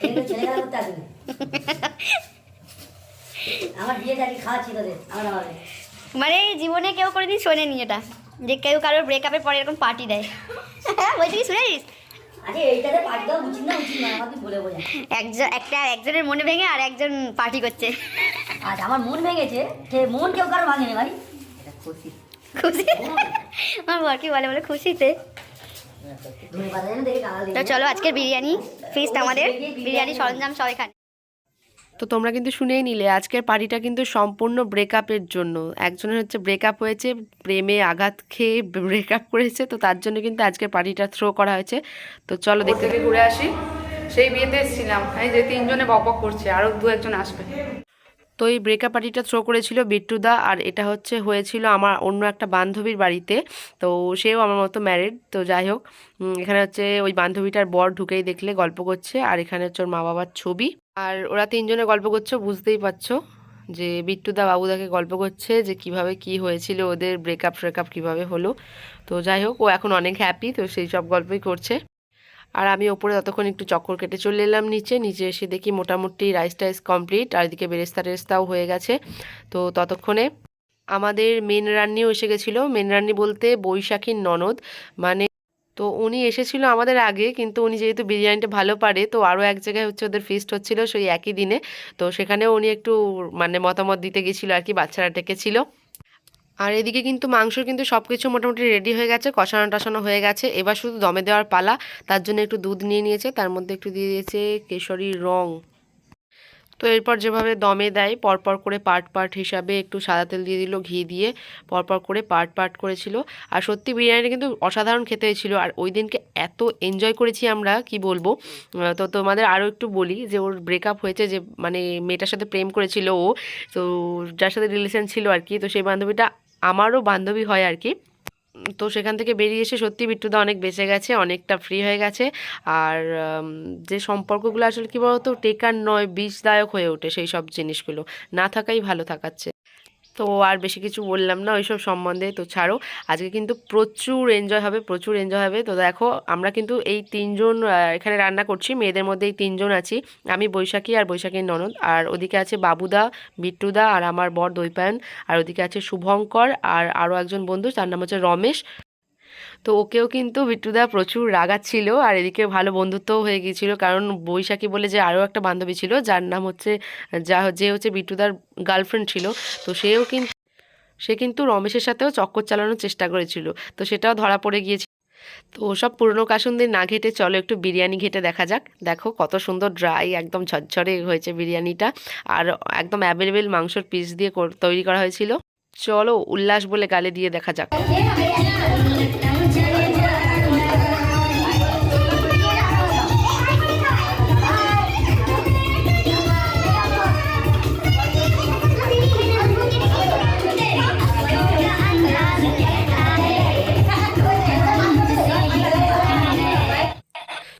করতে আমার খাওয়াচ্ছি তোদের আমার আমার মানে জীবনে কেউ কোনোদিন শোনেনি এটা যে কেউ কারোর ব্রেকআপের পরে এরকম পার্টি দেয়। বলছি কি শুনেছিস? একজন একটা একজনের মনে ভেঙে আর একজন পার্টি করছে। আজ আমার মন ভেঙেছে সে মন কেউ কারও ভাঙেনি ভাই খুশি। খুশি? আমার বর কি বলে বলে খুশিতে? তো চলো আজকের বিরিয়ানি ফিস্ট আমাদের। বিরিয়ানি সরঞ্জাম সব এখানে। তো তোমরা কিন্তু শুনেই নিলে আজকের পার্টিটা কিন্তু সম্পূর্ণ ব্রেকআপের জন্য। একজনের হচ্ছে ব্রেকআপ হয়েছে প্রেমে আঘাত খেয়ে ব্রেকআপ করেছে তো তার জন্য কিন্তু আজকের পার্টিটা থ্রো করা হয়েছে। তো চলো দেখতে ঘুরে আসি। সেই বিয়েতে এসেছিলাম। এই যে তিনজনে বক বক করছে আরও দু একজন আসবে। তো এই ব্রেকআপ পার্টিটা থ্রো করেছিল বিট্টুদা আর এটা হচ্ছে হয়েছিল আমার অন্য একটা বান্ধবীর বাড়িতে। তো সেও আমার মতো ম্যারিড তো যাই হোক এখানে হচ্ছে ওই বান্ধবীটার বর ঢুকেই দেখলে গল্প করছে আর এখানে হচ্ছে ওর মা বাবার ছবি। আর ওরা তিনজনে গল্প করছে, বুঝতেই পারছ যে বিট্টুদা বাবুদাকে গল্প করছে যে কীভাবে কি হয়েছিল ওদের ব্রেকআপ ফ্রেকআপ কীভাবে হলো। তো যাই হোক, ও এখন অনেক হ্যাপি তো সেই সব গল্পই করছে। আর আমি ওপরে ততক্ষণ একটু চক্কর কেটে চলে এলাম নিচে। নিচে এসে দেখি মোটামুটি রাইস টাইস কমপ্লিট আর এদিকে বেরেস্তা টেরেস্তাও হয়ে গেছে। তো ততক্ষণে আমাদের মেন রান্নিও এসে গেছিল। মেন রান্নি বলতে বৈশাখীর ননদ। মানে তো উনি এসেছিল আমাদের আগে, কিন্তু উনি যেহেতু বিরিয়ানিটা ভালো পারে, তো আরও এক জায়গায় হচ্ছে ওদের ফিস্ট হচ্ছিল সেই একই দিনে। তো সেখানেও উনি একটু মানে মতামত দিতে গেছিল আর কি, বাচ্চারা ডেকেছিল। আর এদিকে কিন্তু মাংস কিন্তু সব কিছু মোটামুটি রেডি হয়ে গেছে, কষানো টষানো হয়ে গেছে। এবার শুধু দমে দেওয়ার পালা, তার জন্য একটু দুধ নিয়ে নিয়েছে, তার মধ্যে একটু দিয়ে দিয়েছে কেশরী রং। তো এরপর যেভাবে দমে দেয়, পরপর করে পার্ট পার্ট হিসাবে একটু সাদা তেল দিয়ে দিল, ঘি দিয়ে পরপর করে পার্ট পার্ট করেছিল। আর সত্যি বিরিয়ানিটা কিন্তু অসাধারণ খেতে হয়েছিল। আর ওই দিনকে এত এনজয় করেছি আমরা, কি বলব? তো তোমাদের আরও একটু বলি যে ওর ব্রেকআপ হয়েছে, যে মানে মেয়েটার সাথে প্রেম করেছিল ও, তো যার সাথে রিলেশন ছিল আর কি, তো সেই বান্ধবীটা আমারও বান্ধবী হয় আর কি। তো সেখান থেকে বেরিয়ে এসে সত্যি বিট্টুদা অনেক বেঁচে গেছে, অনেকটা ফ্রি হয়ে গেছে। আর যে সম্পর্কগুলো আসলে কী বলতো, টেকার নয়, বিষদায়ক হয়ে ওঠে সেই সব জিনিসগুলো। না থাকাই ভালো থাকাচ্ছে। তো আর বেশি কিছু বললাম না, ওইসব সম্বন্ধে। তো ছাড়ো, আজকে কিন্তু প্রচুর এনজয় হবে, প্রচুর এনজয় হবে। তো দেখো, আমরা কিন্তু এই তিনজন এখানে রান্না করছি, মেয়েদের মধ্যে এই তিনজন আছি। আমি বৈশাখী আর বৈশাখীর ননদ, আর ওদিকে আছে বাবুদা, বিট্টুদা, আর আমার বর দৈপায়ন, আর ওদিকে আছে শুভঙ্কর, আর আরও একজন বন্ধু, তার নাম হচ্ছে রমেশ। তো ওকেও কিন্তু বিট্টুদা প্রচুর রাগাচ্ছিল আর এদিকে ভালো বন্ধুত্বও হয়ে গিয়েছিল। কারণ বৈশাখী বলে যে আরও একটা বান্ধবী ছিল, যার নাম হচ্ছে, যা যে হচ্ছে বিট্টুদার গার্লফ্রেন্ড ছিল। তো সেও কিন্তু সে কিন্তু রমেশের সাথেও চক্কর চালানোর চেষ্টা করেছিল। তো সেটাও ধরা পড়ে গিয়েছিল তো ওসব পুরনো কাসুন্দির না ঘেটে চলো, একটু বিরিয়ানি ঘেটে দেখা যাক। দেখো কত সুন্দর ড্রাই, একদম ঝরঝরে হয়েছে বিরিয়ানিটা। আর একদম অ্যাভেলেবেল মাংসর পিস দিয়ে তৈরি করা হয়েছিল। চলো উল্লাস বলে গালে দিয়ে দেখা যাক।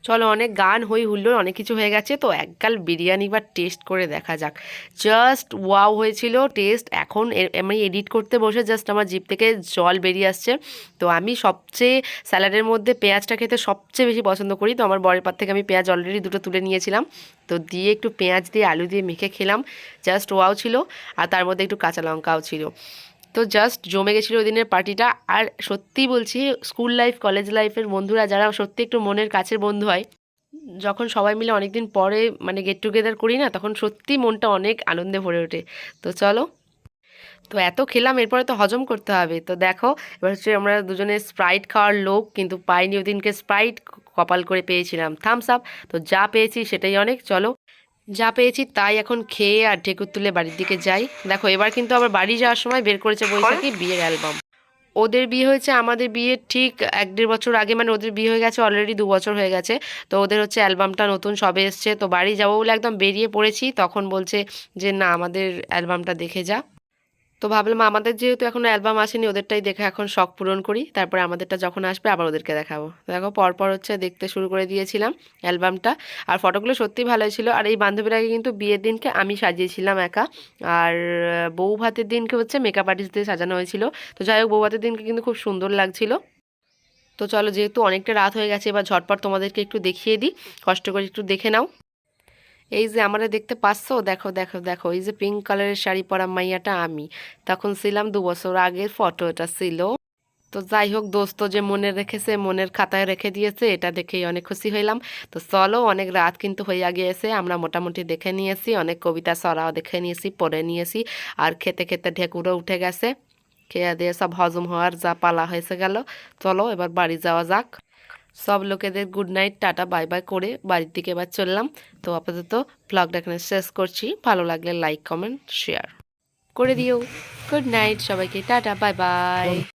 চলো অনেক গান, হই হুল্লোড়, অনেক কিছু হয়ে গেছে। তো একগাল বিরিয়ানি বা টেস্ট করে দেখা যাক। জাস্ট ওয়াও হয়েছিল টেস্ট। এখন আমি এডিট করতে বসে জাস্ট আমার জিপ থেকে জল বেরিয়ে আসছে। তো আমি সবচেয়ে স্যালাডের মধ্যে পেঁয়াজটা খেতে সবচেয়ে বেশি পছন্দ করি। তো আমার বরের পার থেকে আমি পেঁয়াজ অলরেডি দুটো তুলে নিয়েছিলাম। তো দিয়ে একটু পেঁয়াজ দিয়ে আলু দিয়ে মেখে খেলাম। জাস্ট ওয়াও ছিল। আর তার মধ্যে একটু কাঁচা লঙ্কাও ছিল। তো জাস্ট জমে গেছিল ওই দিনের পার্টিটা আর সত্যি বলছি স্কুল লাইফ কলেজ লাইফের বন্ধুরা, যারা সত্যি একটু মনের কাছের বন্ধু হয়, যখন সবাই মিলে অনেক দিন পরে মানে গেট টুগেদার করি না, তখন সত্যি মনটা অনেক আনন্দে ভরে ওঠে। তো চলো। তো এত খেলাম, এরপরে তো হজম করতে হবে। তো দেখো, এবার হচ্ছে আমরা দুজনে স্প্রাইট খাওয়ার লোক কিন্তু পাইনি ওদিনকে স্প্রাইট কপাল করে পেয়েছিলাম। থামস আপ তো যা পেয়েছি সেটাই অনেক। চলো যা পেয়েছি তাই এখন খেয়ে আর ঢেকুর তুলে বাড়ির দিকে যাই। দেখো এবার কিন্তু আবার বাড়ি যাওয়ার সময় বের করেছে বৈশাখী বিয়ের অ্যালবাম। ওদের বিয়ে হয়েছে আমাদের বিয়ে ঠিক এক দেড় বছর আগে মানে ওদের বিয়ে হয়ে গেছে অলরেডি দু বছর হয়ে গেছে। তো ওদের হচ্ছে অ্যালবামটা নতুন সবে এসছে। তো বাড়ি যাব বলে একদম বেরিয়ে পড়েছি। তখন বলছে যে না আমাদের অ্যালবামটা দেখে যা। তো ভাবলাম আমাদের যেহেতু এখনও অ্যালবাম আসেনি, ওদেরটাই দেখে এখন শখ পূরণ করি। তারপরে আমাদেরটা যখন আসবে আবার ওদেরকে দেখাবো। দেখো, পরপর হচ্ছে দেখতে শুরু করে দিয়েছিলাম অ্যালবামটা। আর ফটোগুলো সত্যি ভালো ছিল। আর এই বান্ধবীরাকে কিন্তু বিয়ের দিনকে আমি সাজিয়েছিলাম একা। আর বউ ভাতের দিনকে হচ্ছে মেকআপ আর্টিস্ট দিয়ে সাজানো হয়েছিল। তো যাই হোক, বউ ভাতের দিনকে কিন্তু খুব সুন্দর লাগছিল। তো চলো, যেহেতু অনেকটা রাত হয়ে গেছে, এবার ঝটপট তোমাদেরকে একটু দেখিয়ে দিই। কষ্ট করে একটু দেখে নাও। এই যে আমারে দেখতে পাচ্ছো? দেখো দেখো দেখো, এই যে পিঙ্ক কালারের শাড়ি পরা মাইয়াটা আমি। তখন ছিলাম দু বছর আগের ফটো এটা ছিল। তো যাই হোক, দোস্ত যে মনে রেখেছে, মনের খাতায় রেখে দিয়েছে, এটা দেখেই অনেক খুশি হইলাম। তো চলো, অনেক রাত কিন্তু হইয়া গিয়েছে, আমরা মোটামুটি দেখে নিয়েছি, অনেক কবিতা সরাও দেখে নিয়েছি, পড়ে নিয়েছি, আর খেতে খেতে ঢেকুরও উঠে গেছে। খেয়ে দিয়ে সব হজম হওয়ার যা পালা হয়েছে গেল। চলো, এবার বাড়ি যাওয়া যাক। সব লোকেদের good night tata bye bye করে বাড়ির দিকে এবার চললাম। তো আপাতত ব্লগটা এখানে শেষ করছি। ভালো লাগলে লাইক কমেন্ট শেয়ার করে দিও। গুড নাইট সবাইকে, টাটা বাই বাই